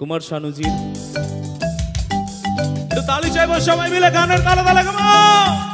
কুমার শানুজির। তালি চাইব সবাই মিলে গানের তালে তালে কেমন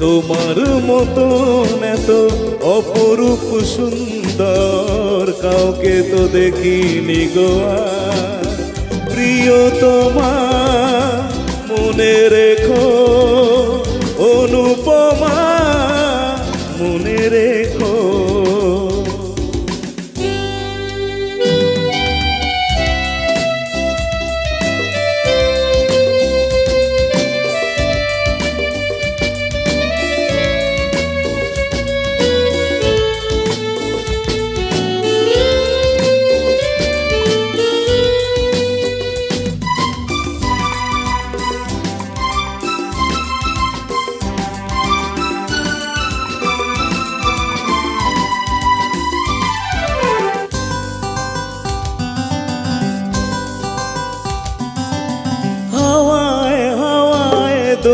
তোমার মতো এত অপরূপ সুন্দর কাউকে তো দেখিনি গোয়া প্রিয় তোমার মনে রেখো অনুপমা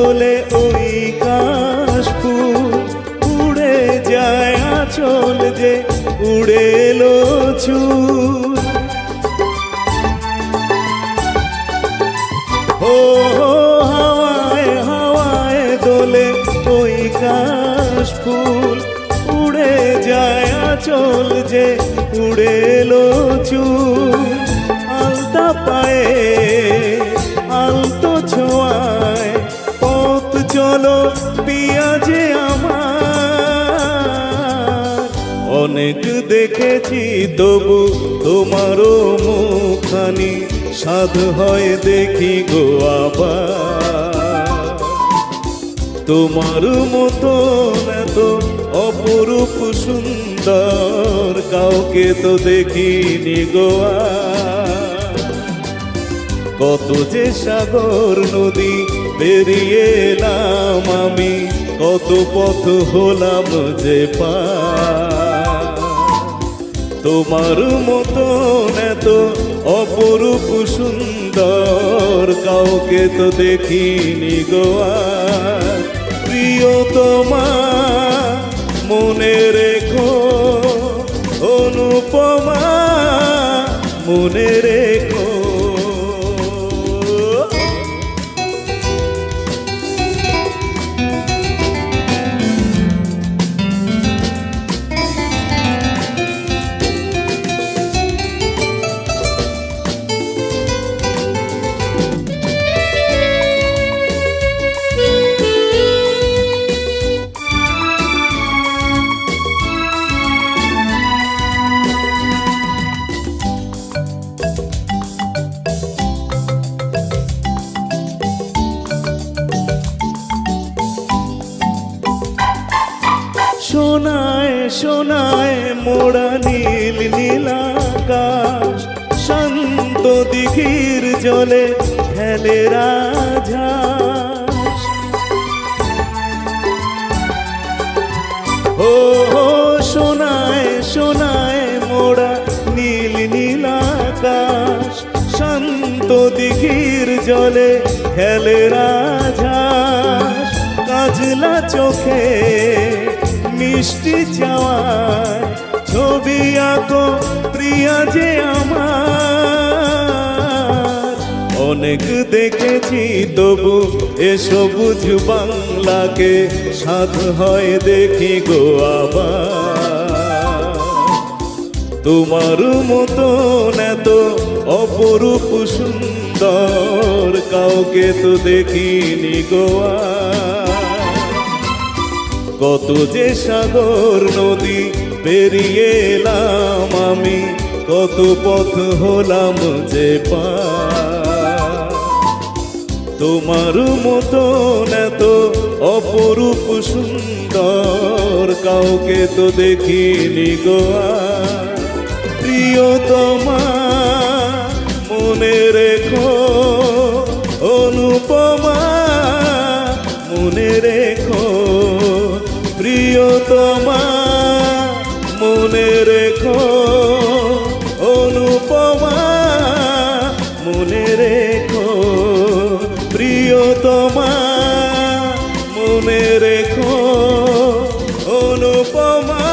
দোলে ওই কাশ ফুল উড়ে যায় আচল যে উড়ে এলো ও হাওয়ায় হাওয়ায় দোলে ওই কাশ ফুল উড়ে যায় আচল যে উড়ে এলো চুল। আলতা পায়ে চলো পিয়াজে আমার। অনেক দেখেছি, তবু তোমারও মুখানি সাধ হয় দেখি গো আবার। তোমার মতো এত অপরূপ সুন্দর কাউকে তো দেখিনি গোয়া কত যে সাগর, নদী পেরিয়ে এলাম আমি, কত পথ হলাম যে পা তোমার মতো এত অপরূপ সুন্দর, কাউকে তো দেখিনি গোয়া প্রিয় তোমা মনে রেখো, অনুপমা, মনে রেখো। সোনায় মোড়া নীল নীলাকাশ শান্ত দিঘির জলে খেলে রাজাস ও সোনায় সোনায় মোড়া নীল নীলাকাশ শান্ত দিঘির জলে খেলে রাজাস কাজলা চোখে মিষ্টি চাওয়ায় ছবি আঁকো, প্রিয়া যে আমার। অনেক দেখেছি, তবু এ সবুজ বাংলাকে সাধ হয় দেখি গো আবার। তোমার মতো এত অপরূপ সুন্দর, কাউকে তো দেখিনি গোয়া কত যে সাগর নদী পেরিয়ে এলাম আমি, কত পথ হলাম যে পা তোমার মতন এত অপরূপ সুন্দর কাউকে তো দেখিনি গোয়া প্রিয়তমা, মনে রেখো উপমা